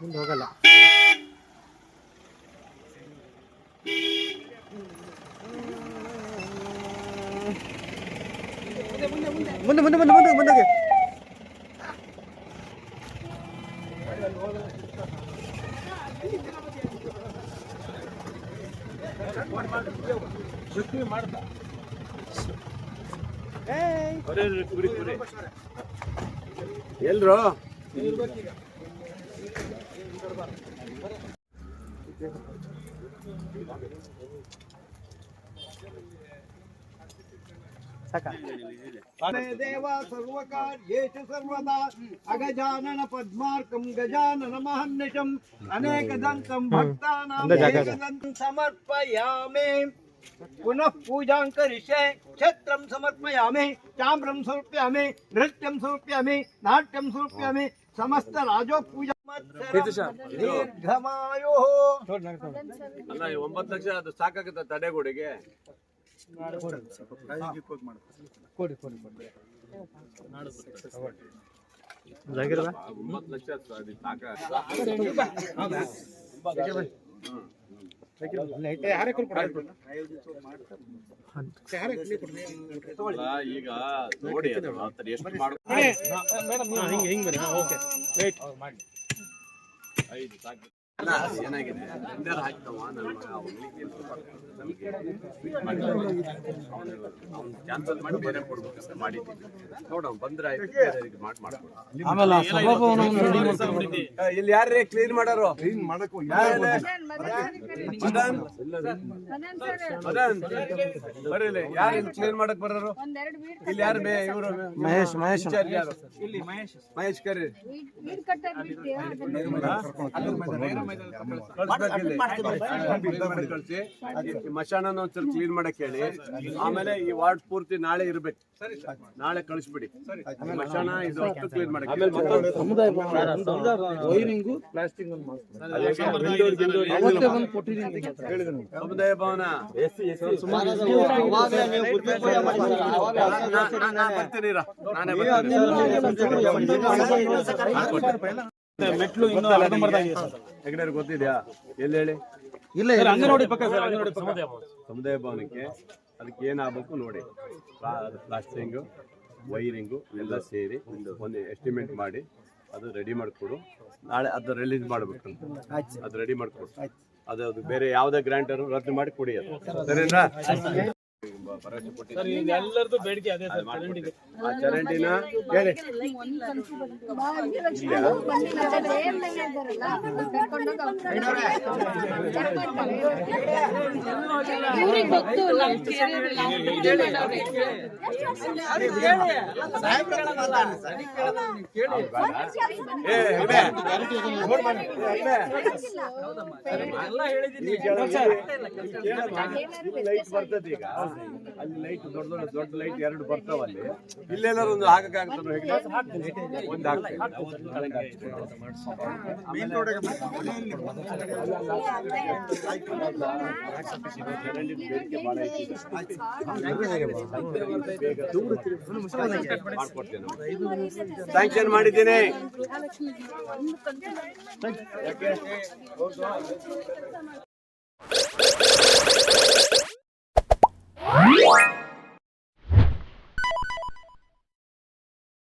ಮುಂದೆ ಹೋಗಲ್ಲ. ಮುಂದೆ ಮುಂದೆ ಮುಂದೆ ಮುಂದೆ ಮುಂದೆ ಹೋಗಿ. ಎಲ್ರು? ಸಾಕ? ದೇವ ಸರ್ವಕಾರ್ಯೇಷು ಸರ್ವದಾ ಅಗಜಾನನ ಪದ್ಮಾರ್ಕಂ ಗಜಾನನ ಅನೇಕ ಅನೇಕದಂತಂ ಭಕ್ತಾನಾಂ ಸಮರ್ಪಯಾಮಿ. ಪುನಃ ಪೂಜಾಂ ಕರಿಷ್ಯೆ ಛತ್ರಂ ಸಮರ್ಪಯಾಮಿ ಚಾಮ್ರಂ ಸಮರ್ಪಯಾಮಿ ನೃತ್ಯಂ ಸಮರ್ಪಯಾಮಿ ನಾಟ್ಯಂ ಸಮರ್ಪಯಾಮಿ ಸಮಸ್ತ ರಾಜೋ ಪೂಜಾ ದೀರ್ಘಮಾಯೋ ಅಲ್ಲ ಈ ಒಂಬತ್ತು ಲಕ್ಷ ಅದು ಸಾಕಾಗತ್ತ ತಡೆಗೋಡೆಗೆ. ಕೊಡಿ ಕೊಡಿ ಕೊಡಿ. ಜಾಗಿರದ? ಒಂಬತ್ತು ಲಕ್ಷ ಅದು ಸಾಕ ಅಲ್ಲ, ಈಗ ನೋಡಿ ಎಷ್ಟು ಮಾಡು ಹಿಂಗೆ ಹಿಂಗೆ ಬನ್ನಿ. ಓಕೆ. ಮಾಡಿ. ಐದು ಸಾಕು. ಅಲ್ಲ, ಏನಾಗಿದೆ? ಟೆಂಡರ್ ಹಾಕ್ತವ ನನ್ನ ಮಗ ಅವನಿಗೆ ಅವ್ನು ಕ್ಯಾನ್ಸಲ್ ಮಾಡಿ ಬೇರೆ ಕೊಡ್ಬೇಕಂತ ಮಾಡಿದ್ದೀನಿ ನೋಡ ಅವ್ನು ಬಂದ್ರೆ ಆಯ್ತು ಬೇರೆಯವ್ರಿಗೆ ಮಾಡಿ ಮಾಡ್ಕೊಡು. ಆಮೇಲೆ ಇಲ್ಲಿ ಯಾರೇ ಕ್ಲೀನ್ ಮಾಡಾರೋ ಕ್ಲೀನ್ ಮಾಡಕ್ ಬರೀಲಿ ಯಾರು ಇಲ್ಲಿ ಕ್ಲೀನ್ ಮಾಡಕ್ ಬರೋರು? ಇಲ್ಲಿ ಯಾರು ಬೇ ಇವರು? ಮಹೇಶ್ ಮಹೇಶ್. ಯಾರು? ಮಹೇಶ್. ಕರಿ ಕಳಿಸಿ ಮಶಾನ ಒಂದ್ಸಲ ಕ್ಲೀನ್ ಮಾಡಕ್ ಹೇಳಿ. ಆಮೇಲೆ ಈ ವಾರ್ಡ್ ಪೂರ್ತಿ ನಾಳೆ ಇರ್ಬೇಕು. ನಾಳೆ ಕಳಿಸ್ಬಿಡಿ. ಮಶಾನ ಇದು ಅಷ್ಟು ಕ್ಲೀನ್ ಮಾಡಕ್ ಹೇಳಿ. ಸಮುದಾಯ ವೈರಿಂಗು ಭವನ. ಬರ್ತೀನಿ ಮೆಟ್ಲು ಇನ್ನೂ ಅರ್ಧಂಬರ್ಧ ಆಗಿದೆ ಸರ್. ಹೆಗ್ಡೆಯವ್ರಿಗೆ ಗೊತ್ತಿದ್ಯಾ? ಎಲ್ಲಿ ಹೇಳಿ? ಇಲ್ಲ ಇಲ್ಲ. ಅಂಗನವಾಡಿ ಪಕ್ಕ ಸರ್ ಅಂಗನವಾಡಿ ಪಕ್ಕ. ಸಮುದಾಯ ಭವನಕ್ಕೆ. ಅದಕ್ಕೆ ಏನಾಗಬೇಕು ನೋಡಿ. ಪ್ಲಾಸ್ಟರಿಂಗು ವೈರಿಂಗು ಎಲ್ಲ ಸೇರಿ ಒಂದು ಎಸ್ಟಿಮೇಟ್ ಮಾಡಿ ಅದು ರೆಡಿ ಮಾಡಿಕೊಡು. ನಾಳೆ ಅದು ರಿಲೀಸ್ ಮಾಡ್ಬೇಕು ಅದು ರೆಡಿ ಮಾಡಿಕೊಡು. ಅದು ಅದು ಬೇರೆ ಯಾವುದೇ ಗ್ರಾಂಟರು ರದ್ದು ಮಾಡಿ ಕೊಡಿ ಅದು. ಸರಿನಾ? ಭರವಸೆ. ಎಲ್ಲರದು ಬೇಡಿಕೆ ಅದೇ ಅದು ಮಾಡ್ಕೊಡ್ತೀನಿ. ಆ ಚರಂಡಿನ ಹೇಳಿ. ಲೈಟ್ ಬರ್ತದೆ ಈಗ ಅಲ್ಲಿ ಲೈಟ್ ದೊಡ್ಡ ದೊಡ್ಡ ದೊಡ್ಡ ಲೈಟ್ ಎರಡು ಬರ್ತಾವ ಅಲ್ಲಿ. ಇಲ್ಲೆಲ್ಲಾರು ಒಂದು ಹಾಕಕ್ಕೆ ಆಗ್ತದೆ ಹೆಗ್ಡೆ? ಒಂದು ಹಾಕ್ತೀನಿ. ಸ್ಯಾಂಕ್ಷನ್ ಮಾಡಿದ್ದೀನಿ.